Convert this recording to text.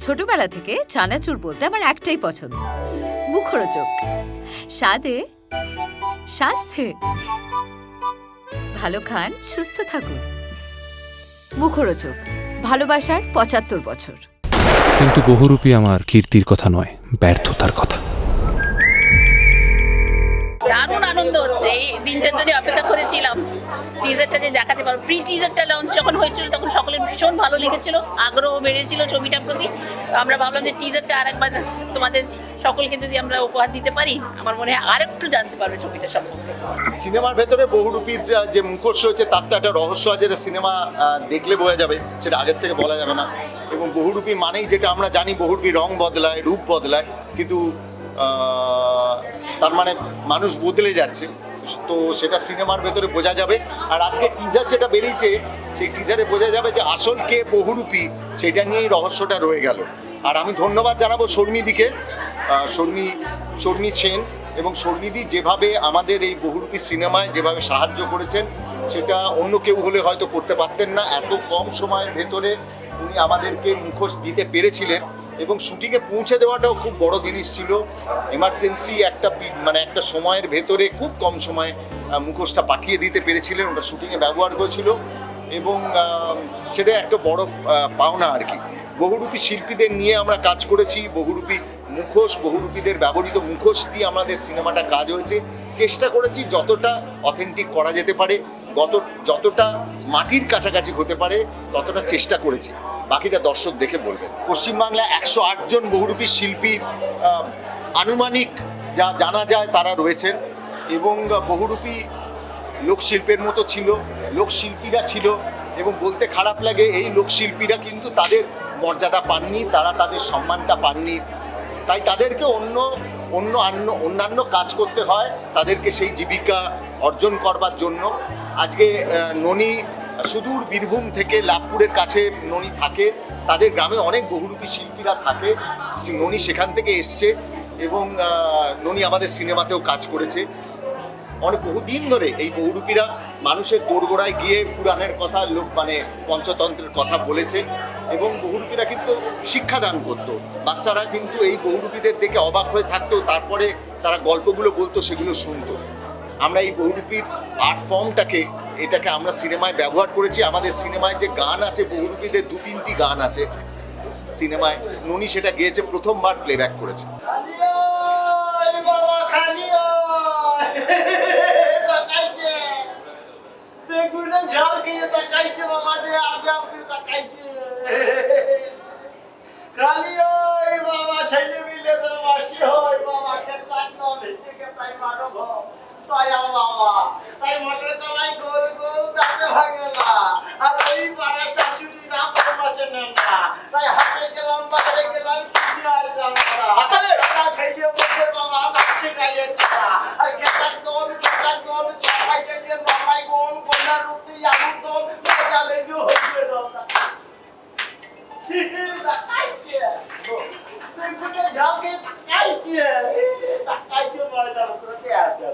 ছোটবেলা থেকে চানাচুর বলতে আমার একটাই পছন্দ। মুখরোচক। স্বাদে স্বাস্থ্যে ভালো খান, সুস্থ থাকুন। মুখরোচক। ভালোবাসার পঁচাত্তর বছর। কিন্তু বহুরূপী আমার কীর্তির কথা নয়, ব্যর্থতার কথা। আনন্দ হচ্ছে এই দিনটার জন্য অপেক্ষা করেছিলাম। টিজারটা যে দেখাতে পারব। প্রি টিজারটা লঞ্চ যখন হয়েছিল, তখন সকলের ভীষণ ভালো লেগেছিল, আগ্রহ বেড়েছিল ছবিটার প্রতি। আমরা ভাবলাম যে টিজারটা আরেকবার তোমাদের সকলকে যদি আমরা উপহার দিতে পারি, আমার মনে হয় আর একটু জানতে পারবে ছবিটা সম্পর্কে সিনেমার ভেতরে বহুরূপীর যে মুখোশ রয়েছে, তার তো একটা রহস্য আছে যেটা সিনেমা দেখলে বোঝা যাবে, সেটা আগের থেকে বলা যাবে না। এবং বহুরূপী মানেই যেটা আমরা জানি, বহুরূপী রং বদলায়, রূপ বদলায়, কিন্তু তার মানে মানুষ বদলে যাচ্ছে। তো সেটা সিনেমার ভেতরে বোঝা যাবে। আর আজকে টিজার যেটা বেরিয়েছে, সেই টিজারে বোঝা যাবে যে আসল কে বহুরূপী, সেটা নিয়েই রহস্যটা রয়ে গেল। আর আমি ধন্যবাদ জানাব শর্মিদিকে শর্মি শর্মি সেন এবং শর্মিদি যেভাবে আমাদের এই বহুরূপী সিনেমায় যেভাবে সাহায্য করেছেন, সেটা অন্য কেউ হলে হয়তো করতে পারতেন না। এত কম সময়ের ভেতরে উনি আমাদেরকে মুখোশ দিতে পেরেছিলেন। এবং শুটিংয়ে পৌঁছে দেওয়াটাও খুব বড় জিনিস ছিল। এমার্জেন্সি একটা মানে একটা সময়ের ভেতরে খুব কম সময়ে মুখোশটা পাঠিয়ে দিতে পেরেছিলেন। ওটা শুটিংয়ে ব্যবহার করেছিল এবং সেটা একটা বড় পাওনা আর কি। বহুরূপী শিল্পীদের নিয়ে আমরা কাজ করেছি, বহুরূপী মুখোশ, বহুরূপীদের ব্যবহৃত মুখোশ দিয়ে আমাদের সিনেমাটা কাজ হয়েছে। চেষ্টা করেছি যতটা অথেন্টিক করা যেতে পারে। গত যতটা মাটির কাছাকাছি হতে পারে, ততটা চেষ্টা করেছি। বাকিটা দর্শক দেখে বলবেন পশ্চিমবাংলায় একশো আটজন বহুরূপী শিল্পী আনুমানিক যা জানা যায় তারা রয়েছেন এবং বহুরূপী লোকশিল্পের মতো ছিল, লোকশিল্পীরা ছিল এবং বলতে খারাপ লাগে এই লোকশিল্পীরা কিন্তু তাদের মর্যাদা পাননি, তারা তাদের সম্মানটা পাননি। তাই তাদেরকে অন্য অন্য অন্য অন্যান্য কাজ করতে হয়, তাদেরকে সেই জীবিকা অর্জন করবার জন্য। আজকে ননী সুদূর বীরভূম থেকে লাভপুরের কাছে ননী থাকে। তাদের গ্রামে অনেক বহুরূপী শিল্পীরা থাকে। ননী সেখান থেকে এসছে এবং ননী আমাদের সিনেমাতেও কাজ করেছে। অনেক বহুদিন ধরে এই বহুরূপীরা মানুষের দোরগোড়ায় গিয়ে পুরাণের কথা, লোক মানে পঞ্চতন্ত্রের কথা বলেছে এবং বহুরূপীরা কিন্তু শিক্ষাদান করত। বাচ্চারা কিন্তু এই বহুরূপীদের দেখে অবাক হয়ে থাকতো, তারপরে তারা গল্পগুলো বলতো, সেগুলো শুনতো। আমরা এই বহুরূপীর আর্ট ফর্মটাকে এটাকে আমরা সিনেমায় ব্যবহার করেছি। আমাদের সিনেমায় যে গান আছে বহুরূপীদের দু তিনটি গান আছে সিনেমায়। ননি সেটা গেয়েছে, প্রথমবার প্লেব্যাক করেছে। ঝাল খেয়ে তাকাইছে রে আগে আপনি তাকাইছে। মানব দয়া বাবা তাই মটর কলাই গোল গোল দাঁতে ভাঙে না আর ওই পাড়া শাশুড়ি না পারে বাঁচেন না তাই হাতে গেলাম বাইরে গেলাম আর গেলাম তারা খাইয়ে বলতে বাবা মাছে খাইয়ে কথা আর গেছার দোল গেছার দোল চাপাই চেপে মামাই গোল গোলার রুটি আলুর দোল মজা লেগে হইবে দাদা দেখাইছে তুই কোথায় ঝাঁকে দেখাইছে takacağım bana da bu kurutu yaptı.